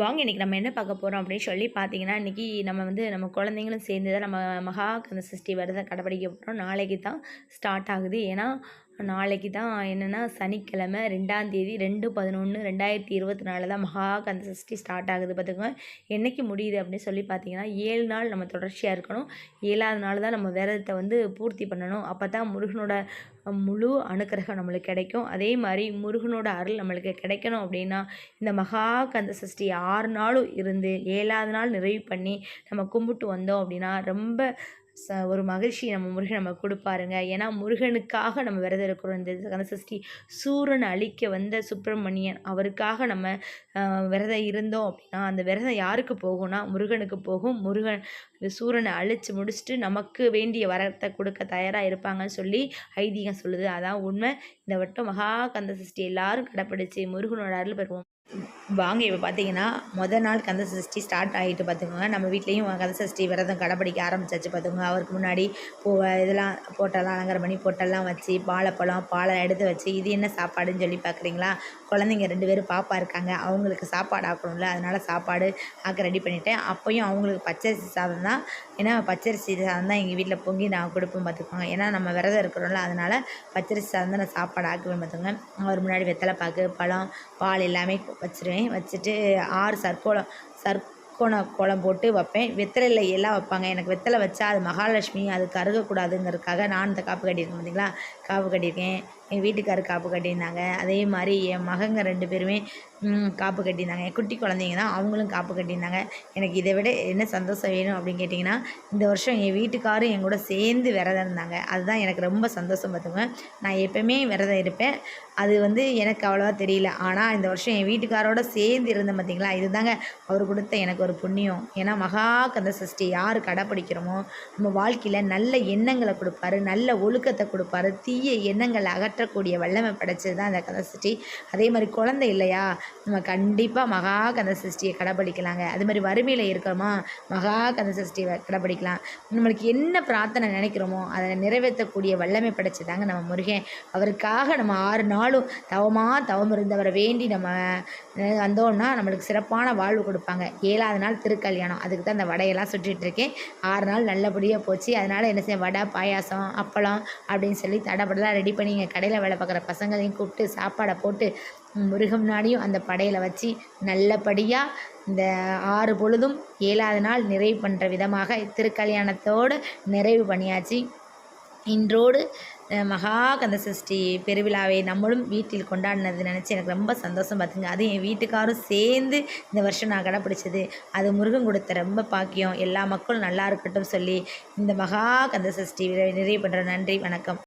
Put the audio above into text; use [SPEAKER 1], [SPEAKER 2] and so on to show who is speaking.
[SPEAKER 1] வாங்க இன்றைக்கி நம்ம என்ன பார்க்க போகிறோம் அப்படின்னு சொல்லி பார்த்தீங்கன்னா இன்றைக்கி நம்ம வந்து நம்ம குழந்தைங்களும் சேர்ந்து தான் நம்ம மகா கந்த சஷ்டி விரதம் கடைப்பிடிக்க போகிறோம் நாளைக்கு தான் ஸ்டார்ட் ஆகுது. ஏன்னா நாளைக்கு தான் என்னென்னா சனிக்கிழமை ரெண்டாந்தேதி ரெண்டு பதினொன்று ரெண்டாயிரத்தி இருபத்தி நாலு தான் மகா கந்த சஷ்டி ஸ்டார்ட் ஆகுது பார்த்துக்கோங்க. என்றைக்கு முடியுது அப்படின்னு சொல்லி பார்த்தீங்கன்னா ஏழு நாள் நம்ம தொடர்ச்சியாக இருக்கணும். ஏழாவது நாள் தான் நம்ம விரதத்தை வந்து பூர்த்தி பண்ணணும். அப்போ தான் முருகனோட முழு அனுக்கிரகம் நம்மளுக்கு கிடைக்கும். அதே மாதிரி முருகனோட அருள் நம்மளுக்கு கிடைக்கணும் அப்படின்னா இந்த மகா கந்த சஷ்டி ஆறு நாளும் இருந்து ஏழாவது நாள் நிறைவு பண்ணி நம்ம கும்பிட்டு வந்தோம் அப்படின்னா ரொம்ப ச ஒரு மகிழ்ச்சி நம்ம முருகன் நம்ம கொடுப்பாருங்க. ஏன்னா முருகனுக்காக நம்ம விரதம் இருக்கிறோம் இந்த கந்த சஷ்டி சூரனை அழிக்க வந்த சுப்பிரமணியன் அவருக்காக நம்ம விரதம் இருந்தோம் அப்படின்னா அந்த விரதம் யாருக்கு போகும்னா முருகனுக்கு போகும். முருகன் இந்த சூரனை அழித்து முடிச்சுட்டு நமக்கு வேண்டிய வரத்தை கொடுக்க தயாராக இருப்பாங்கன்னு சொல்லி ஐதீகம் சொல்லுது. அதான் உண்மை. இந்த வட்டம் மகா கந்த சஷ்டி எல்லாரும் கடைப்பிடிச்சு முருகனோட அருள் பெறுவோம். வாங்க இப்போ பார்த்தீங்கன்னா மொதல் நாள் கந்த சஷ்டி ஸ்டார்ட் ஆகிட்டு பார்த்துக்கோங்க நம்ம வீட்லேயும் கந்த சஷ்டி விரதம் கடைப்பிடிக்க ஆரம்பிச்சாச்சு பார்த்துக்கோங்க அவருக்கு முன்னாடி பூ இதெல்லாம் போட்டெல்லாம் அலங்காரம் பண்ணி போட்டெல்லாம் வச்சு வாழைப்பழம் பாலை எடுத்து வச்சு இது என்ன சாப்பாடுன்னு சொல்லி பார்க்குறீங்களா? குழந்தைங்க ரெண்டு பேரும் பாப்பா இருக்காங்க. அவங்களுக்கு சாப்பாடு ஆக்கணும்ல. அதனால் சாப்பாடு ஆக்க ரெடி பண்ணிவிட்டேன் அப்போயும் அவங்களுக்கு பச்சரிசி சாதம் தான். ஏன்னா பச்சரிசி சாதம் தான் எங்கள் வீட்டில் பொங்கி நான் கொடுப்பேன் பார்த்துக்கோங்க. ஏன்னா நம்ம விரதம் இருக்கிறோம்ல அதனால் பச்சரிசி சாதம் தான் நான் சாப்பாடு ஆக்குவேன் பார்த்துக்கோங்க. அவர் முன்னாடி வெத்தலை பாக்கு பழம் பால் எல்லாமே வச்சுருவேன். வச்சுட்டு ஆறு சர்க்கோளம் கோணம் கோலம் போட்டு வைப்பேன். வெத்தலையில் எல்லாம் வைப்பாங்க. எனக்கு வெத்தலை வச்சா அது மகாலட்சுமி அது கருகக்கூடாதுங்கிறதுக்காக நான் இந்த காப்பு கட்டியிருக்கேன் பார்த்தீங்களா காப்பு கட்டியிருக்கேன். என் வீட்டுக்காரர் காப்பு கட்டியிருந்தாங்க. அதே மாதிரி என் மகங்க ரெண்டு பேருமே காப்பு கட்டியிருந்தாங்க. என் குட்டி குழந்தைங்க தான் அவங்களும் காப்பு கட்டியிருந்தாங்க. எனக்கு இதை விட என்ன சந்தோஷம் வேணும் அப்படின்னு கேட்டிங்கன்னா இந்த வருஷம் என் வீட்டுக்காரும் என் கூட சேர்ந்து விரதம் இருந்தாங்க. அதுதான் எனக்கு ரொம்ப சந்தோஷம் பார்த்துங்க நான் எப்போயுமே விரதம் இருப்பேன். அது வந்து எனக்கு அவ்வளோவா தெரியல. ஆனால் இந்த வருஷம் என் வீட்டுக்காரோட சேர்ந்து இருந்தேன் பார்த்தீங்களா? இதுதாங்க அவர் கொடுத்த எனக்கு ஒரு புண்ணியம். ஏன்னா மகா கந்த சஷ்டி யார் கடைப்பிடிக்கிறோமோ நம்ம வாழ்க்கையில் நல்ல எண்ணங்களை கொடுப்பாரு நல்ல ஒழுக்கத்தை கொடுப்பாரு தீய எண்ணங்களை அகற்ற மாற்றக்கூடிய வல்லமை படைச்சது தான் அந்த கந்த சஷ்டி அதே மாதிரி குழந்தை இல்லையா? நம்ம கண்டிப்பாக மகா கந்த சஷ்டியை கடைப்பிடிக்கலாங்க அது மாதிரி வறுமையில் இருக்கிறோமா? மகா கந்த சஷ்டியை கடைப்பிடிக்கலாம் நம்மளுக்கு என்ன பிரார்த்தனை நினைக்கிறோமோ அதை நிறைவேற்றக்கூடிய வல்லமை படைச்சதாங்க நம்ம முருகன். அவருக்காக நம்ம ஆறு நாளும் தவமாக தவம் இருந்தவரை வேண்டி நம்ம வந்தோம்னா நம்மளுக்கு சிறப்பான வாழ்வு கொடுப்பாங்க. ஏழாவது நாள் திருக்கல்யாணம். அதுக்கு தான் அந்த வடையெல்லாம் சுற்றிட்டுருக்கேன் இருக்கேன். ஆறு நாள் நல்லபடியாக போச்சு. அதனால் என்ன செய்ய வடை பாயாசம் அப்பளம் அப்படின்னு சொல்லி தடப்படலாம் ரெடி பண்ணி இங்கே கடை கடையில் வேலை பார்க்குற பசங்களையும் கூப்பிட்டு சாப்பாடை போட்டு முருகம் நாடியும் அந்த படையில் வச்சு நல்லபடியாக இந்த ஆறு பொழுதும் ஏழாவது நாள் நிறைவு பண்ணுற விதமாக திருக்கல்யாணத்தோடு நிறைவு பண்ணியாச்சு. இன்றோடு மகா கந்த சஷ்டி பெருவிழாவை நம்மளும் வீட்டில் கொண்டாடினது நினச்சி எனக்கு ரொம்ப சந்தோஷம் பார்த்துங்க. அதுவும் என் வீட்டுக்காரும் சேர்ந்து இந்த வருஷம் நான் கடைப்பிடிச்சது. அது முருகன் கொடுத்த ரொம்ப பாக்கியம். எல்லா மக்களும் நல்லா இருக்கட்டும் சொல்லி இந்த மகா கந்த சஷ்டி நிறைவு பண்ணுற நன்றி வணக்கம்.